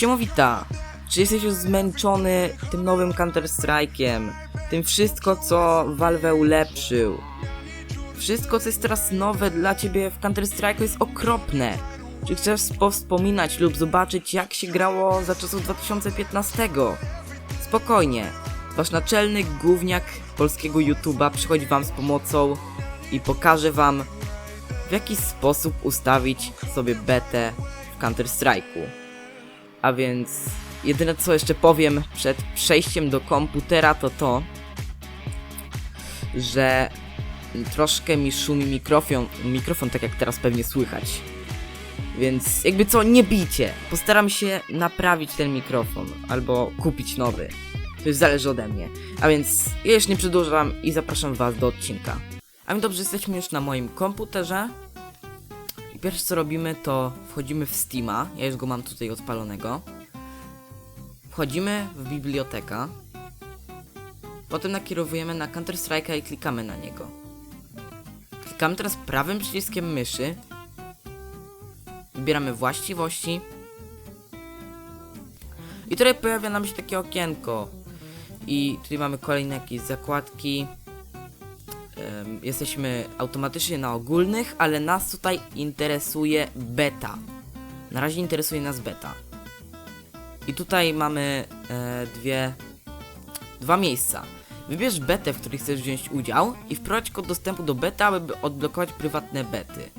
Siemowita, czy jesteś już zmęczony tym nowym Counter-Strike'iem? Tym wszystko, co Valve ulepszył? Wszystko, co jest teraz nowe dla ciebie w Counter-Strike'u jest okropne. Czy chcesz powspominać lub zobaczyć, jak się grało za czasów 2015? Spokojnie, wasz naczelny gówniak polskiego YouTube'a przychodzi wam z pomocą i pokaże wam, w jaki sposób ustawić sobie betę w Counter-Strike'u. A więc jedyne co jeszcze powiem przed przejściem do komputera to to, że troszkę mi szumi mikrofon, mikrofon tak jak teraz pewnie słychać. Więc jakby co, nie bijcie. Postaram się naprawić ten mikrofon albo kupić nowy. To już zależy ode mnie. A więc ja już nie przedłużam i zapraszam was do odcinka. A więc dobrze, jesteśmy już na moim komputerze. Pierwsze co robimy to wchodzimy w Steama. Ja już go mam tutaj odpalonego. Wchodzimy w biblioteka. Potem nakierowujemy na Counter Strike'a i klikamy na niego. Klikamy teraz prawym przyciskiem myszy. Wybieramy właściwości. I tutaj pojawia nam się takie okienko. I tutaj mamy kolejne jakieś zakładki. Jesteśmy automatycznie na ogólnych, ale nas tutaj interesuje beta. Na razie interesuje nas beta. I tutaj mamy e, dwie, dwa miejsca. Wybierz betę, w której chcesz wziąć udział i wprowadź kod dostępu do beta, aby odblokować prywatne bety.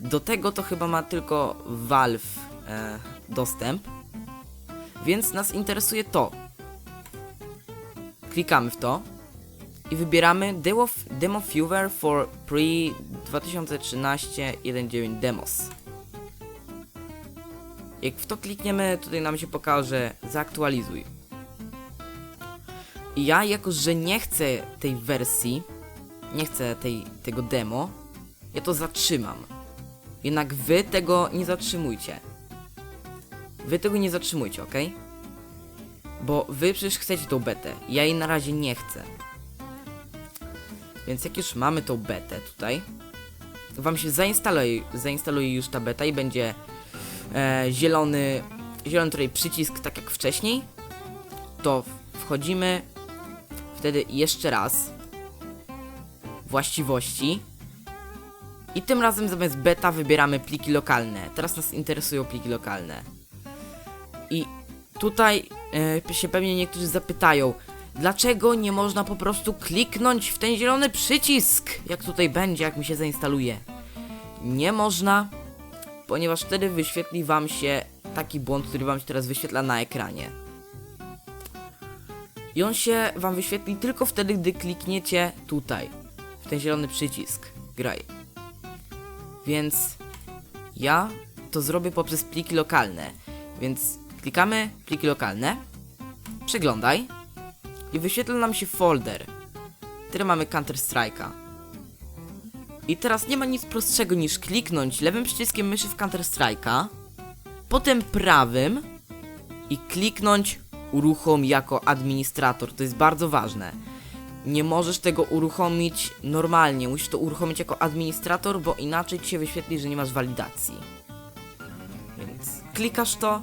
Do tego to chyba ma tylko Valve e, dostęp. Więc nas interesuje to. Klikamy w to i wybieramy Demo, Viewer for Pre 2013 1.9 Demos. Jak w to klikniemy, tutaj nam się pokaże zaktualizuj. I ja, jako że nie chcę tej wersji, nie chcę tej, tego demo, ja to zatrzymam. Jednak wy tego nie zatrzymujcie. Wy tego nie zatrzymujcie, ok? Bo wy przecież chcecie tą betę. Ja jej na razie nie chcę. Więc jak już mamy tą betę tutaj, wam się zainstaluje, zainstaluje już ta beta i będzie e, zielony, zielony tutaj przycisk, tak jak wcześniej, to wchodzimy wtedy jeszcze raz właściwości i tym razem zamiast beta wybieramy pliki lokalne. Teraz nas interesują pliki lokalne. I tutaj e, się pewnie niektórzy zapytają, dlaczego nie można po prostu kliknąć w ten zielony przycisk, jak tutaj będzie, jak mi się zainstaluje. Nie można, ponieważ wtedy wyświetli wam się taki błąd, który wam się teraz wyświetla na ekranie. I on się wam wyświetli tylko wtedy, gdy klikniecie tutaj, w ten zielony przycisk. Graj. Więc ja to zrobię poprzez pliki lokalne. Więc klikamy pliki lokalne, przeglądaj i wyświetla nam się folder, który mamy Counter Strike'a. I teraz nie ma nic prostszego niż kliknąć lewym przyciskiem myszy w Counter Strike'a, potem prawym i kliknąć uruchom jako administrator. To jest bardzo ważne. Nie możesz tego uruchomić normalnie, musisz to uruchomić jako administrator, bo inaczej ci się wyświetli, że nie masz walidacji. Więc klikasz to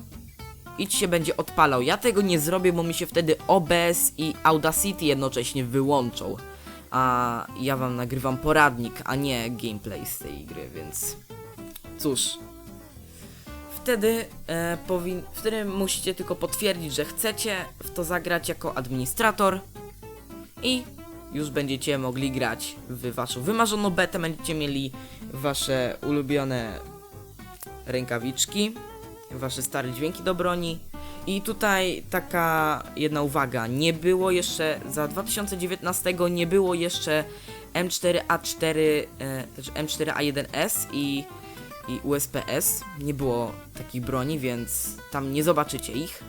i ci się będzie odpalał. Ja tego nie zrobię, bo mi się wtedy OBS i Audacity jednocześnie wyłączą. A ja wam nagrywam poradnik, a nie gameplay z tej gry, więc cóż. Wtedy, e, powin- wtedy musicie tylko potwierdzić, że chcecie w to zagrać jako administrator i już będziecie mogli grać w waszą wymarzoną betę, będziecie mieli wasze ulubione rękawiczki, wasze stare dźwięki do broni. I tutaj taka jedna uwaga, nie było jeszcze, za 2019 nie było jeszcze M4A4, e, znaczy M4A1S i, i USPS, nie było takich broni, więc tam nie zobaczycie ich.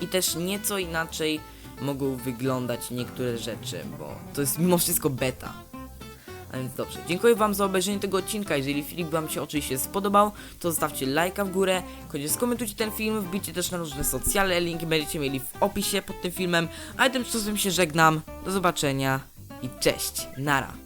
I też nieco inaczej mogą wyglądać niektóre rzeczy, bo to jest mimo wszystko beta. A więc dobrze, dziękuję wam za obejrzenie tego odcinka, jeżeli film wam się oczywiście spodobał, to zostawcie lajka w górę, koniecznie skomentujcie ten film, wbijcie też na różne socjale, linki będziecie mieli w opisie pod tym filmem, a tymczasem się żegnam, do zobaczenia i cześć, nara.